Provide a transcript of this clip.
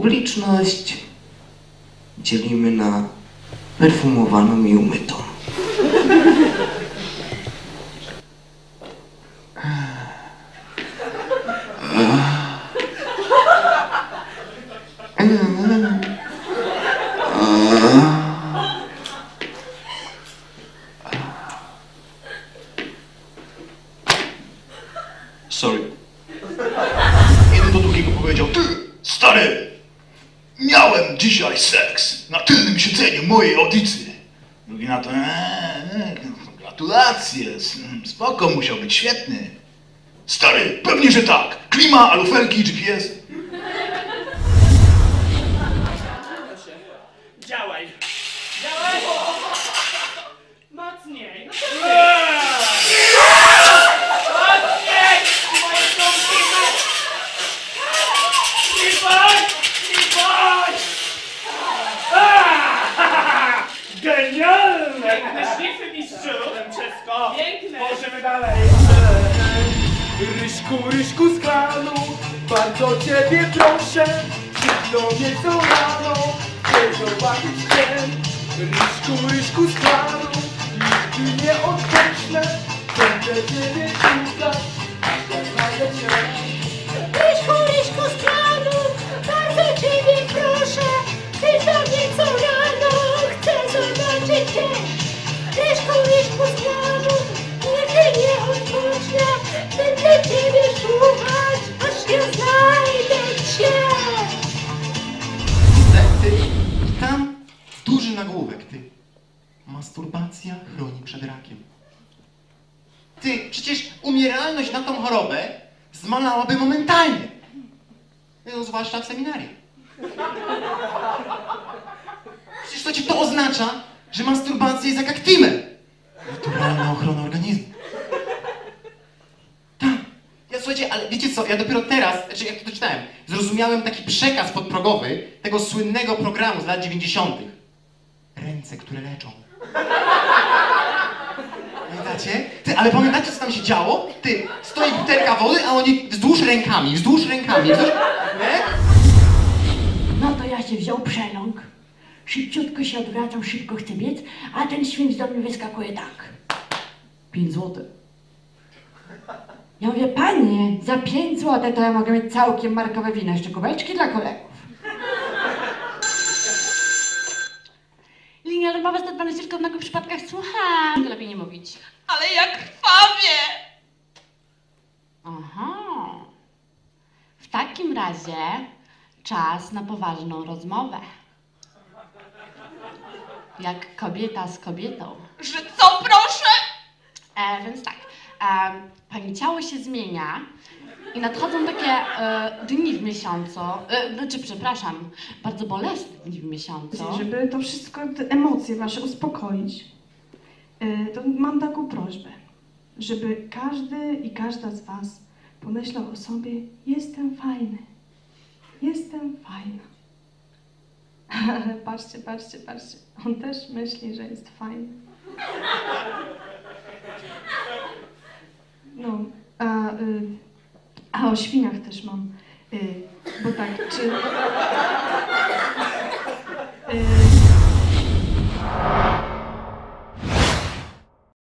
publiczność dzielimy na perfumowaną i umytą. Sorry. Jeden do drugiego powiedział, ty, stary, miałem dzisiaj seks na tylnym siedzeniu mojej audycji. Drugi na to, eee, gratulacje, spoko, musiał być świetny. Stary, pewnie, że tak. Klima, alufelki, GPS. Działaj! Działaj! Mocniej! No Mocniej! Genialne! Piękne szlify, mistrzu! Francesco! Piękne! Możemy dalej! Ryśku, Ryśku z kranu, bardzo ciebie proszę, do mnie co rano, chcę zobaczyć cię. Ryśku, Ryśku z kranu, nigdy nie odpocznę, będę ciebie szukać, aż znajdę cię. Nagłówek, ty. Masturbacja chroni przed rakiem. Ty, przecież umieralność na tą chorobę zmalałaby momentalnie. No, zwłaszcza w seminarium. Przecież to ci to oznacza, że masturbacja jest jak aktimel. Naturalna ochrona organizmu. Tak. Ja słuchajcie, ale wiecie co, ja dopiero teraz, znaczy jak to czytałem, zrozumiałem taki przekaz podprogowy tego słynnego programu z lat 90. Ręce, które leczą. Pamiętacie? Ty, ale pamiętacie, co tam się działo? Ty, stoi butelka wody, a oni wzdłuż rękami, wzdłuż rękami, wzdłuż... Nie? No to ja się wziął przeląg. Szybciutko się odwracam, szybko chcę biec, a ten świnc do mnie wyskakuje tak. Pięć złotych. Ja mówię, panie, za pięć złotych to ja mogę mieć całkiem markowe wino, jeszcze kubeczki dla kolegów. Stadbana tylko w nagłych przypadkach słucham. To lepiej nie mówić. Ale jak krwawie! Aha. W takim razie czas na poważną rozmowę. Jak kobieta z kobietą. Że co proszę? E, więc tak, pani ciało się zmienia i nadchodzą takie e, dni w miesiącu, e, znaczy przepraszam, bardzo bolesne dni w miesiącu. Żeby to wszystko, te emocje wasze uspokoić, y, to mam taką prośbę, żeby każdy i każda z was pomyślał o sobie, jestem fajny, jestem fajna. patrzcie, patrzcie, patrzcie, on też myśli, że jest fajny. No, a, y, a o świniach też mam, y, bo tak, czy... Y,